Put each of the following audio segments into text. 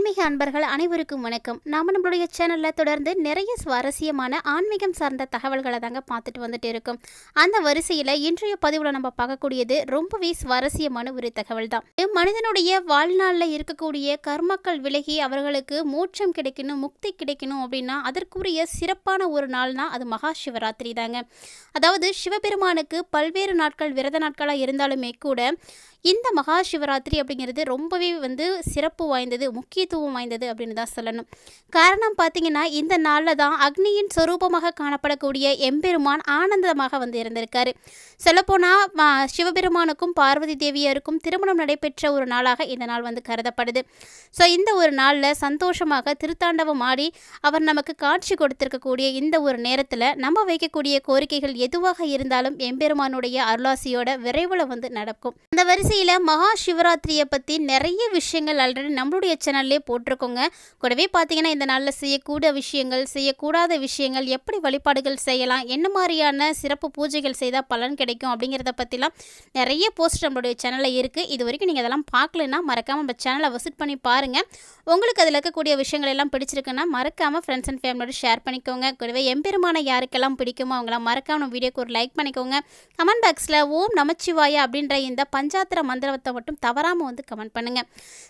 ஆன்மீக அன்பர்கள் அனைவருக்கும் வணக்கம். நாம நம்மளுடைய சேனலில் தொடர்ந்து நிறைய சுவாரஸ்யமான ஆன்மீகம் சார்ந்த தகவல்களை தாங்க பார்த்துட்டு வந்துட்டு இருக்கோம். அந்த வரிசையில் இன்றைய பதிவில் நம்ம பார்க்கக்கூடியது ரொம்பவே சுவாரஸ்யமான ஒரு தகவல் தான். மனிதனுடைய வாழ்நாளில் இருக்கக்கூடிய கர்மக்கள் விலகி அவர்களுக்கு மோட்சம் கிடைக்கணும் முக்தி கிடைக்கணும் அப்படின்னா அதற்குரிய சிறப்பான ஒரு நாள்னா அது மகா சிவராத்திரி தாங்க. அதாவது சிவபெருமானுக்கு பல்வேறு நாட்கள் விரத நாட்களாக இருந்தாலுமே கூட இந்த மகா சிவராத்திரி அப்படிங்கிறது ரொம்பவே வந்து சிறப்பு வாய்ந்தது முக்கியத்துவம் வாய்ந்தது அப்படின்னு தான் சொல்லணும். காரணம் பார்த்தீங்கன்னா இந்த நாளில் தான் அக்னியின் சொரூபமாக காணப்படக்கூடிய எம்பெருமான் ஆனந்தமாக வந்து இருந்திருக்காரு. சொல்லப்போனால் சிவபெருமானுக்கும் பார்வதி தேவியாருக்கும் திருமணம் நடைபெற்ற ஒரு நாளாக இந்த நாள் வந்து கருதப்படுது. ஸோ இந்த ஒரு நாளில் சந்தோஷமாக திருத்தாண்டவம் ஆடி அவர் நமக்கு காட்சி கொடுத்திருக்கக்கூடிய இந்த ஒரு நேரத்தில் நம்ம வைக்கக்கூடிய கோரிக்கைகள் எதுவாக இருந்தாலும் எம்பெருமானுடைய அருளாசியோட விரைவில் வந்து நடக்கும். அந்த கடைசியில் மகா சிவராத்திரியை பற்றி நிறைய விஷயங்கள் ஆல்ரெடி நம்மளுடைய சேனல்லே போட்டிருக்கோங்க. கூடவே பார்த்தீங்கன்னா இந்த நாளில் செய்யக்கூட விஷயங்கள் செய்யக்கூடாத விஷயங்கள் எப்படி வழிபாடுகள் செய்யலாம் என்ன மாதிரியான சிறப்பு பூஜைகள் செய்தால் பலன் கிடைக்கும் அப்படிங்கிறத பற்றிலாம் நிறைய போஸ்ட் நம்மளுடைய சேனலில் இருக்குது இது வரைக்கும் நீங்கள் அதெல்லாம் பார்க்கலன்னா மறக்காமல் நம்ம சேனலை விசிட் பண்ணி பாருங்கள் உங்களுக்கு அதில் இருக்கக்கூடிய விஷயங்கள் எல்லாம் பிடிச்சிருக்குன்னா மறக்காமல் ஃப்ரெண்ட்ஸ் அண்ட் ஃபேமிலியோட ஷேர் பண்ணிக்கோங்க. கூடவே எம்பெருமான யாருக்கெல்லாம் பிடிக்குமோ அவங்களாம் மறக்காம நம்ம வீடியோக்கு ஒரு லைக் பண்ணிக்கோங்க. கமெண்ட் பாக்ஸில் ஓம் நமச்சிவாயா அப்படின்ற இந்த பஞ்சாத்திர மந்திரத்தை மட்டும் தவறாமல் வந்து கமெண்ட் பண்ணுங்கள்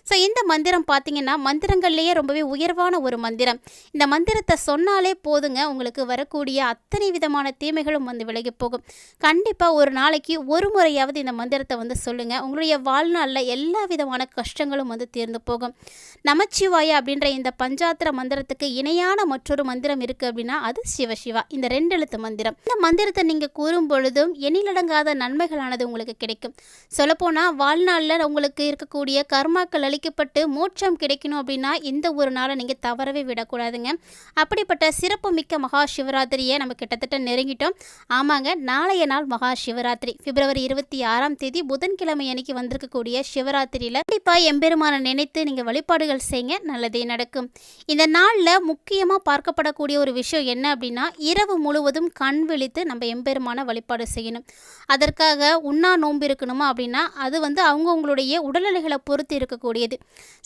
ஸோ இந்த மந்திரம் பார்த்தீங்கன்னா மந்திரங்கள்லேயே ரொம்பவே உயர்வான ஒரு மந்திரம். இந்த மந்திரத்தை சொன்னாலே போதுங்க உங்களுக்கு வரக்கூடிய அத்தனை விதமான தீமைகளும் வந்து விலகி போகும். கண்டிப்பாக ஒரு நாளைக்கு ஒரு முறையாவது இந்த மந்திரத்தை வந்து சொல்லுங்கள் உங்களுடைய வாழ்நாளில் எல்லா விதமான கஷ்டங்களும் வந்து தீர்ந்து போகும். நமச்சிவாய அப்படின்ற இந்த பஞ்சாத்திர மந்திரத்துக்கு இணையான மற்றொரு மந்திரம் இருக்குது அப்படின்னா அது சிவசிவா. இந்த ரெண்டு எழுத்து மந்திரம். இந்த மந்திரத்தை நீங்கள் கூறும் பொழுதும் எண்ணிலடங்காத நன்மைகளானது உங்களுக்கு கிடைக்கும். சொல்லப்போனால் வாழ்நாளில் உங்களுக்கு இருக்கக்கூடிய கர்மாக்கள் அளிக்கப்பட்டு மோட்சம் கிடைக்கணும் அப்படின்னா இந்த ஒரு நாளை நீங்கள் தவறவே விடக்கூடாதுங்க. அப்படிப்பட்ட சிறப்பு மிக்க மகா சிவராத்திரியை நம்ம கிட்டத்தட்ட நெருங்கிட்டோம். ஆமாங்க நாளைய நாள் மகா சிவராத்திரி. பிப்ரவரி இருபத்தி ஆறாம் தேதி புதன்கிழமை அன்னைக்கு வந்திருக்கக்கூடிய சிவராத்திரியில் கண்டிப்பாக எம்பெருமானை நினைத்து நீங்கள் வழிபாடுகள் செய்யுங்க நல்லதே நடக்கும். இந்த நாளில் முக்கியமாக பார்க்கப்படக்கூடிய ஒரு விஷயம் என்ன அப்படின்னா இரவு முழுவதும் கண் விழித்து நம்ம எம்பெருமான வழிபாடு செய்யணும். அதற்காக உண்ணா நோன்பு இருக்கணுமா அப்படின்னா அது வந்து அவங்கவுங்களுடைய உடல்நிலைகளை பொறுத்து இருக்கக்கூடியது.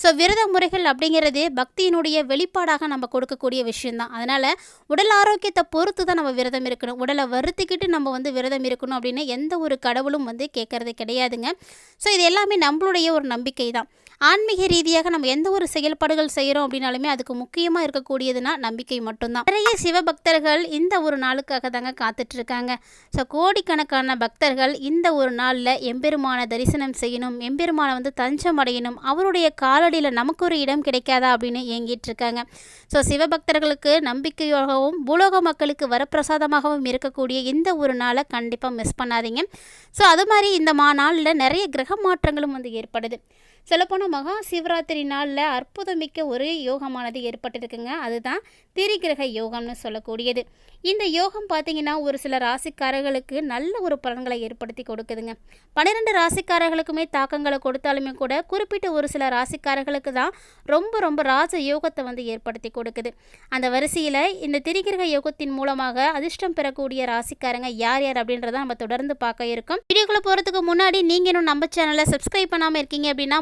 ஸோ விரத முறைகள் அப்படிங்கிறது பக்தியினுடைய வெளிப்பாடாக நம்ம கொடுக்கக்கூடிய விஷயம்தான். அதனால் உடல் ஆரோக்கியத்தை பொறுத்து தான் நம்ம விரதம் இருக்கணும். உடலை வருத்திக்கிட்டு நம்ம வந்து விரதம் இருக்கணும் அப்படின்னு எந்த ஒரு கடவுளும் வந்து கேட்கறது கிடையாதுங்க. ஸோ இது எல்லாமே நம்மளுடைய ஒரு நம்பிக்கை தான் ஆன்மீக ரீதியாக நம்ம எந்த ஒரு செயல்பாடுகள் செய்கிறோம் அப்படின்னாலுமே அதுக்கு முக்கியமாக இருக்கக்கூடியதுன்னா நம்பிக்கை மட்டும்தான். நிறைய சிவபக்தர்கள் இந்த ஒரு நாளுக்காக தாங்க காத்துட்டு இருக்காங்க ஸோ கோடிக்கணக்கான பக்தர்கள் இந்த ஒரு நாளில் எம்பெருமான தரிசனம் செய்யணும் எம்பெருமானை வந்து தஞ்சம் அடையணும் அவருடைய காலடியில் நமக்கு ஒரு இடம் கிடைக்காதா அப்படின்னு ஏங்கிட்டு இருக்காங்க ஸோ சிவபக்தர்களுக்கு நம்பிக்கையாகவும் பூலோக மக்களுக்கு வரப்பிரசாதமாகவும் இருக்கக்கூடிய இந்த ஒரு நாளை கண்டிப்பாக மிஸ் பண்ணாதீங்க. ஸோ அது மாதிரி இந்த மா நாளில் நிறைய கிரக மாற்றங்களும் வந்து ஏற்படுது. சொல்லப்போனால் மகா சிவராத்திரி நாளில் அற்புதமிக்க ஒரு யோகமானது ஏற்பட்டிருக்குங்க. அதுதான் திரிகிரக யோகம்னு சொல்லக்கூடியது. இந்த யோகம் பார்த்தீங்கன்னா ஒரு சில ராசிக்காரர்களுக்கு நல்ல ஒரு பலன்களை ஏற்படுத்தி கொடுக்குதுங்க. பன்னிரெண்டு ராசிக்காரர்களுக்குமே தாக்கங்களை கொடுத்தாலுமே கூட குறிப்பிட்ட ஒரு சில ராசிக்காரர்களுக்கு தான் ரொம்ப ரொம்ப ராஜ யோகத்தை வந்து ஏற்படுத்தி கொடுக்குது. அந்த வரிசையில் இந்த திரிகிரக யோகத்தின் மூலமாக அதிர்ஷ்டம் பெறக்கூடிய ராசிக்காரங்க யார் யார் அப்படின்றத நம்ம தொடர்ந்து பார்க்க இருக்கோம். வீடியோக்குள்ளே போகிறதுக்கு முன்னாடி நீங்கள் இன்னும் நம்ம சேனலை சப்ஸ்கிரைப் பண்ணாமல் இருக்கீங்க அப்படின்னா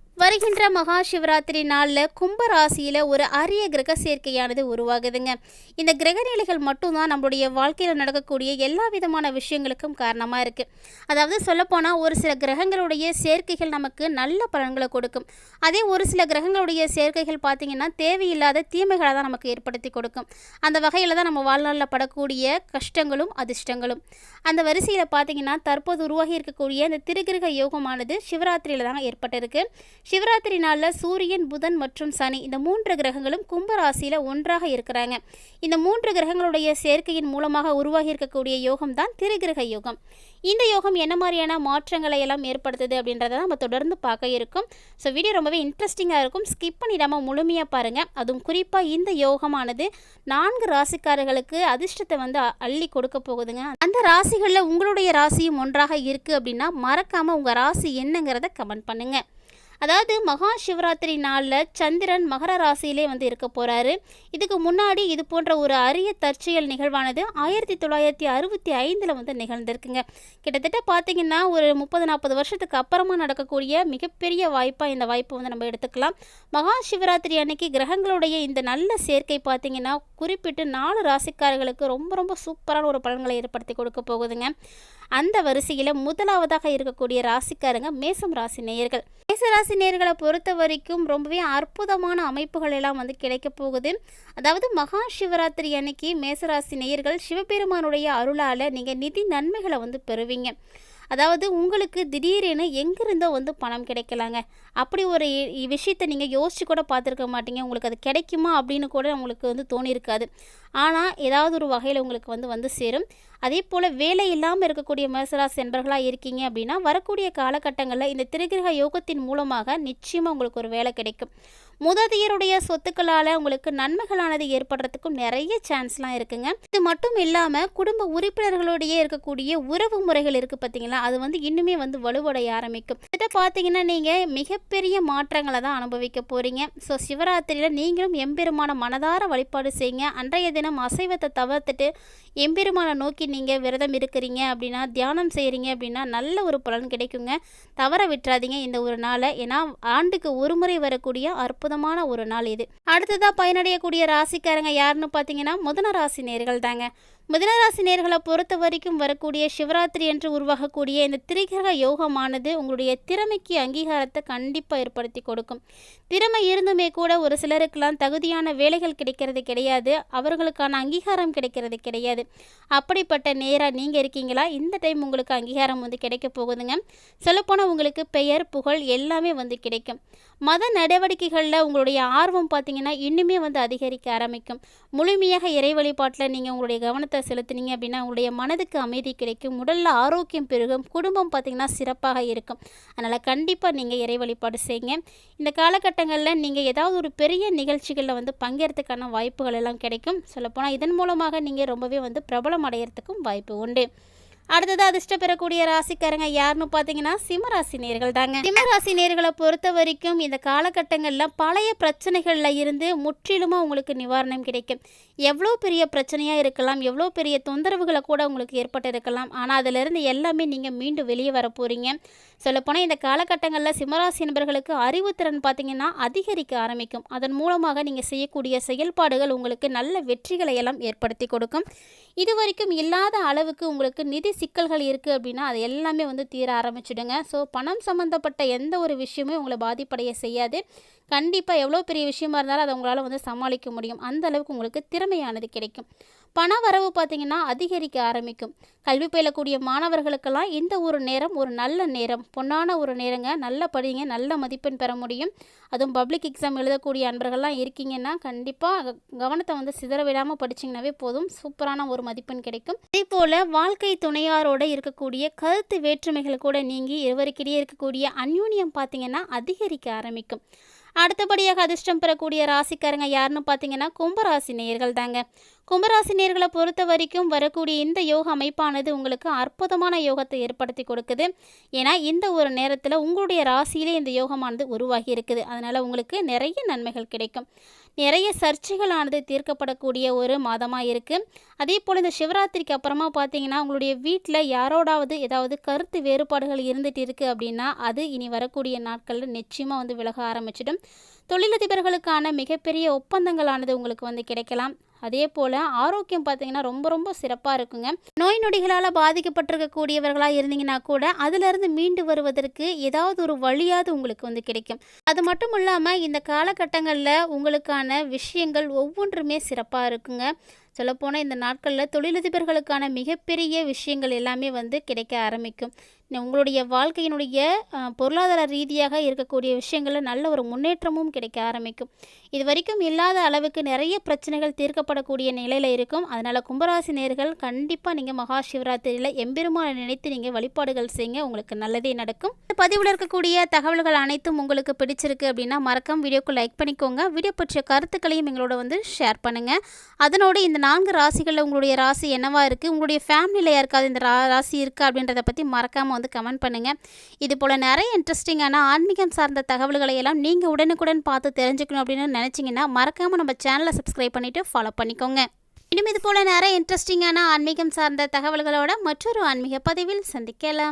வருகின்ற மகா சிவராத்திரி நாளில் கும்பராசியில் ஒரு அரிய கிரக சேர்க்கையானது உருவாகுதுங்க. இந்த கிரக நிலைகள் மட்டும்தான் நம்மளுடைய வாழ்க்கையில் நடக்கக்கூடிய எல்லா விதமான விஷயங்களுக்கும் காரணமாக இருக்குது அதாவது சொல்லப்போனால் ஒரு சில கிரகங்களுடைய சேர்க்கைகள் நமக்கு நல்ல பலன்களை கொடுக்கும். அதே ஒரு சில கிரகங்களுடைய சேர்க்கைகள் பார்த்திங்கன்னா தேவையில்லாத தீமைகளை தான் நமக்கு ஏற்படுத்தி கொடுக்கும். அந்த வகையில் தான் நம்ம வாழ்நாளில் படக்கூடிய கஷ்டங்களும் அதிர்ஷ்டங்களும். அந்த வரிசையில் பார்த்திங்கன்னா தற்போது உருவாகி இருக்கக்கூடிய இந்த திருகிரக யோகமானது சிவராத்திரியில் தான் ஏற்பட்டிருக்கு. சிவராத்திரி நாளில் சூரியன் புதன் மற்றும் சனி இந்த மூன்று கிரகங்களும் கும்பராசியில் ஒன்றாக இருக்கிறாங்க. இந்த மூன்று கிரகங்களுடைய சேர்க்கையின் மூலமாக உருவாகி இருக்கக்கூடிய யோகம் தான் திருகிரக யோகம். இந்த யோகம் என்ன மாதிரியான மாற்றங்களை எல்லாம் ஏற்படுத்துது அப்படின்றத நம்ம தொடர்ந்து பார்க்க இருக்கும். ஸோ வீடியோ ரொம்பவே இன்ட்ரெஸ்டிங்காக இருக்கும். ஸ்கிப் பண்ணிடாமல் முழுமையாக பாருங்கள் அதுவும் குறிப்பாக இந்த யோகமானது நான்கு ராசிக்காரர்களுக்கு அதிர்ஷ்டத்தை வந்து அள்ளி கொடுக்க போகுதுங்க. அந்த ராசிகளில் உங்களுடைய ராசியும் ஒன்றாக இருக்குது அப்படின்னா மறக்காமல் உங்கள் ராசி என்னங்கிறத கமெண்ட் பண்ணுங்கள் அதாவது மகா சிவராத்திரி நாளில் சந்திரன் மகர ராசியிலே வந்து இருக்க போகிறாரு இதுக்கு முன்னாடி இது போன்ற ஒரு அரிய தற்செயல் நிகழ்வானது ஆயிரத்தி தொள்ளாயிரத்தி அறுபத்தி ஐந்தில் வந்து நிகழ்ந்திருக்குங்க. கிட்டத்தட்ட பார்த்தீங்கன்னா ஒரு முப்பது நாற்பது வருஷத்துக்கு அப்புறமா நடக்கக்கூடிய மிகப்பெரிய வாய்ப்பாக இந்த வாய்ப்பை வந்து நம்ம எடுத்துக்கலாம். மகா சிவராத்திரி அன்னைக்கு கிரகங்களுடைய இந்த நல்ல சேர்க்கை பார்த்தீங்கன்னா குறிப்பிட்டு நாலு ராசிக்காரர்களுக்கு ரொம்ப ரொம்ப சூப்பரான ஒரு பலன்களை ஏற்படுத்தி கொடுக்க போகுதுங்க. அந்த வரிசையில் முதலாவதாக இருக்கக்கூடிய ராசிக்காரங்க மேசம் ராசி நேயர்கள். மேச ராசி நேயர்களை பொறுத்த வரைக்கும் ரொம்பவே அற்புதமான அமைப்புகள் எல்லாம் வந்து கிடைக்க போகுது. அதாவது மகா சிவராத்திரி அன்னைக்கு மேசராசி நேயர்கள் சிவபெருமானுடைய அருளால் நீங்கள் நிதி நன்மைகளை வந்து பெறுவீங்க. அதாவது உங்களுக்கு திடீரென எங்கிருந்தோ வந்து பணம் கிடைக்கலாங்க. அப்படி ஒரு விஷயத்தை நீங்கள் யோசிச்சு கூட பார்த்துருக்க மாட்டீங்க. உங்களுக்கு அது கிடைக்குமா அப்படின்னு கூட உங்களுக்கு வந்து தோணியிருக்காது. ஆனால் ஏதாவது ஒரு வகையில் உங்களுக்கு வந்து வந்து சேரும். அதே போல் வேலை இல்லாமல் இருக்கக்கூடிய மேசராசி என்பர்களாக இருக்கீங்க அப்படின்னா வரக்கூடிய காலகட்டங்களில் இந்த திருகிரக யோகத்தின் மூலமாக நிச்சயமாக உங்களுக்கு ஒரு வேலை கிடைக்கும். முததியருடைய சொத்துக்களால் உங்களுக்கு நன்மைகளானது ஏற்படுறதுக்கும் நிறைய சான்ஸ்லாம் இருக்குங்க. இது மட்டும் இல்லாமல் குடும்ப உறுப்பினர்களுடைய இருக்கக்கூடிய உறவு முறைகள் இருக்குது பார்த்தீங்களா அது வந்து இன்னுமே வந்து வலுவடைய ஆரம்பிக்கும். இதை பார்த்தீங்கன்னா நீங்கள் மிகப்பெரிய மாற்றங்களை தான் அனுபவிக்க போகிறீங்க ஸோ சிவராத்திரியில் நீங்களும் எம்பெருமான மனதார வழிபாடு செய்யுங்க. அன்றைய தினம் அசைவத்தை தவிர்த்துட்டு எம்பெருமானை நோக்கி நீங்கள் விரதம் இருக்கிறீங்க அப்படின்னா தியானம் செய்கிறீங்க அப்படின்னா நல்ல ஒரு பலன் கிடைக்குங்க. தவற விட்டுறாதீங்க இந்த ஒரு நாளை. ஏன்னா ஆண்டுக்கு ஒரு முறை வரக்கூடிய அற்புதமான ஒரு நாள் இது. அடுத்ததாக பயனடையக்கூடிய ராசிக்காரங்க யாருன்னு பார்த்தீங்கன்னா முதன ராசி நேர்கள் தாங்க மிதனராசி நேர்களை பொறுத்த வரைக்கும் வரக்கூடிய சிவராத்திரி என்று உருவாகக்கூடிய இந்த திரிகிரக யோகமானது உங்களுடைய திறமைக்கு அங்கீகாரத்தை கண்டிப்பாக ஏற்படுத்தி கொடுக்கும். திறமை இருந்துமே கூட ஒரு சிலருக்கெல்லாம் தகுதியான வேலைகள் கிடைக்கிறது கிடையாது. அவர்களுக்கான அங்கீகாரம் கிடைக்கிறது கிடையாது. அப்படிப்பட்ட நேராக நீங்கள் இருக்கீங்களா? இந்த டைம் உங்களுக்கு அங்கீகாரம் வந்து கிடைக்க போகுதுங்க. சொல்லப்போனால் உங்களுக்கு பெயர் புகழ் எல்லாமே வந்து கிடைக்கும். மத நடவடிக்கைகளில் உங்களுடைய ஆர்வம் பார்த்தீங்கன்னா இன்னுமே வந்து அதிகரிக்க ஆரம்பிக்கும். முழுமையாக இறை வழிபாட்டில் நீங்கள் உங்களுடைய கவனத்தை செலுத்துனீங்க அப்படின்னா உங்களுடைய மனதுக்கு அமைதி கிடைக்கும் உடலில் ஆரோக்கியம் பெருகும் குடும்பம் பார்த்திங்கன்னா சிறப்பாக இருக்கும். அதனால் கண்டிப்பாக நீங்கள் இறை வழிபாடு செய்யுங்க. இந்த காலகட்டங்களில் நீங்கள் ஏதாவது ஒரு பெரிய நிகழ்ச்சிகளில் வந்து பங்கேறதுக்கான வாய்ப்புகள் எல்லாம் கிடைக்கும். சொல்லப்போனால் இதன் மூலமாக நீங்கள் ரொம்பவே வந்து பிரபலம் அடையிறதுக்கும் வாய்ப்பு உண்டு. அடுத்தது அதிர்ஷ்டம் பெறக்கூடிய ராசிக்காரங்க யாருன்னு பார்த்தீங்கன்னா சிம்மராசி நேர்கள் தாங்க சிம்மராசி நேர்களை பொறுத்த வரைக்கும் இந்த காலகட்டங்களில் பழைய பிரச்சனைகளில் இருந்து முற்றிலுமாக உங்களுக்கு நிவாரணம் கிடைக்கும். எவ்வளோ பெரிய பிரச்சனையாக இருக்கலாம் எவ்வளோ பெரிய தொந்தரவுகளை கூட உங்களுக்கு ஏற்பட்டு இருக்கலாம் ஆனால் அதிலிருந்து எல்லாமே நீங்கள் மீண்டும் வெளியே வர போகிறீங்க சொல்லப்போனால் இந்த காலகட்டங்களில் சிம்மராசி நபர்களுக்கு அறிவுத்திறன் பார்த்தீங்கன்னா அதிகரிக்க ஆரம்பிக்கும். அதன் மூலமாக நீங்கள் செய்யக்கூடிய செயல்பாடுகள் உங்களுக்கு நல்ல வெற்றிகளை எல்லாம் ஏற்படுத்தி கொடுக்கும். இது வரைக்கும் இல்லாத அளவுக்கு உங்களுக்கு நிதி சிக்கல்கள் இருக்குது அப்படின்னா அது எல்லாமே வந்து தீர ஆரம்பிச்சிடுங்க. ஸோ பணம் சம்மந்தப்பட்ட எந்த ஒரு விஷயமும் உங்களை பாதிப்படைய செய்யாது. கண்டிப்பாக எவ்வளோ பெரிய விஷயமா இருந்தாலும் அதை உங்களால் வந்து சமாளிக்க முடியும். அந்த அளவுக்கு உங்களுக்கு திறமையானது கிடைக்கும். பண வரவு பார்த்தீங்கன்னா அதிகரிக்க ஆரம்பிக்கும். கல்வி பயிலக்கூடிய மாணவர்களுக்கெல்லாம் இந்த ஒரு நேரம் ஒரு நல்ல நேரம். பொன்னான ஒரு நேரங்க. நல்ல படிங்க. நல்ல மதிப்பெண் பெற முடியும். அதுவும் பப்ளிக் எக்ஸாம் எழுதக்கூடிய அன்பர்கள்லாம் இருக்கீங்கன்னா கண்டிப்பாக கவனத்தை வந்து சிதற விடாமல் படிச்சிங்கனாவே போதும். சூப்பரான ஒரு மதிப்பெண் கிடைக்கும். அதே போல் வாழ்க்கை துணையாரோட இருக்கக்கூடிய கருத்து வேற்றுமைகள் கூட நீங்கி இருவருக்கிடையே இருக்கக்கூடிய அந்யூன்யம் பார்த்தீங்கன்னா அதிகரிக்க ஆரம்பிக்கும். அடுத்தபடியாக அதிர்ஷ்டம் பெறக்கூடிய ராசிக்காரங்க யாருன்னு பார்த்தீங்கன்னா கும்பராசி நேயர்கள் தாங்க கும்பராசி நேர்களை பொறுத்த வரைக்கும் வரக்கூடிய இந்த யோக அமைப்பானது உங்களுக்கு அற்புதமான யோகத்தை ஏற்படுத்தி கொடுக்குது. ஏன்னா இந்த ஒரு நேரத்தில் உங்களுடைய ராசியிலே இந்த யோகமானது உருவாகி இருக்குது. அதனால் உங்களுக்கு நிறைய நன்மைகள் கிடைக்கும். நிறைய சர்ச்சைகளானது தீர்க்கப்படக்கூடிய ஒரு மாதமாக இருக்குது அதே போல் இந்த சிவராத்திரிக்கு அப்புறமா பார்த்தீங்கன்னா உங்களுடைய வீட்டில் யாரோடாவது ஏதாவது கருத்து வேறுபாடுகள் இருந்துகிட்டு இருக்குது அப்படின்னா அது இனி வரக்கூடிய நாட்களில் நிச்சயமாக வந்து விலக ஆரம்பிச்சிடும். தொழிலதிபர்களுக்கான மிகப்பெரிய ஒப்பந்தங்களானது உங்களுக்கு வந்து கிடைக்கலாம். அதே போல் ஆரோக்கியம் பார்த்தீங்கன்னா ரொம்ப ரொம்ப சிறப்பாக இருக்குங்க. நோய் நொடிகளால் பாதிக்கப்பட்டிருக்கக்கூடியவர்களாக இருந்தீங்கன்னா கூட அதிலிருந்து மீண்டு வருவதற்கு ஏதாவது ஒரு வழியாவது உங்களுக்கு வந்து கிடைக்கும். அது மட்டும் இல்லாமல் இந்த காலகட்டங்களில் உங்களுக்கான விஷயங்கள் ஒவ்வொன்றுமே சிறப்பாக இருக்குங்க. சொல்லப்போனால் இந்த நாட்களில் தொழிலதிபர்களுக்கான மிகப்பெரிய விஷயங்கள் எல்லாமே வந்து கிடைக்க ஆரம்பிக்கும். உங்களுடைய வாழ்க்கையினுடைய பொருளாதார ரீதியாக இருக்கக்கூடிய விஷயங்களில் நல்ல ஒரு முன்னேற்றமும் கிடைக்க ஆரம்பிக்கும். இது வரைக்கும் இல்லாத அளவுக்கு நிறைய பிரச்சனைகள் தீர்க்கப்படக்கூடிய நிலையில் இருக்கும். அதனால் கும்பராசி நேர்கள் கண்டிப்பாக நீங்கள் மகா சிவராத்திரியில் எம்பெருமானை நினைத்து நீங்கள் வழிபாடுகள் செய்யுங்க உங்களுக்கு நல்லதே நடக்கும். இந்த பதிவில் இருக்கக்கூடிய தகவல்கள் அனைத்தும் உங்களுக்கு பிடிச்சிருக்கு அப்படின்னா மறக்காம வீடியோக்கு லைக் பண்ணிக்கோங்க. வீடியோ பற்றிய கருத்துக்களையும் எங்களோட வந்து ஷேர் பண்ணுங்கள் அதனோடு இந்த நான்கு ராசிகளில் உங்களுடைய ராசி என்னவாக இருக்குது உங்களுடைய ஃபேமிலியில் யாருக்காவது இந்த ரா ராசி இருக்கா அப்படின்றத பற்றி மறக்காமல் வந்து கமெண்ட் பண்ணுங்கள் இது போல் நிறைய இன்ட்ரெஸ்டிங்கான ஆன்மீகம் சார்ந்த தகவல்களை எல்லாம் நீங்கள் உடனுக்குடன் பார்த்து தெரிஞ்சுக்கணும் அப்படின்னு நினச்சிங்கன்னா மறக்காமல் நம்ம சேனலை சப்ஸ்கிரைப் பண்ணிவிட்டு ஃபாலோ பண்ணிக்கோங்க. இன்னும் இது போல் நிறைய இன்ட்ரெஸ்டிங்கான ஆன்மீகம் சார்ந்த தகவல்களோட மற்றொரு ஆன்மீக பதிவில் சந்திக்கலாம்.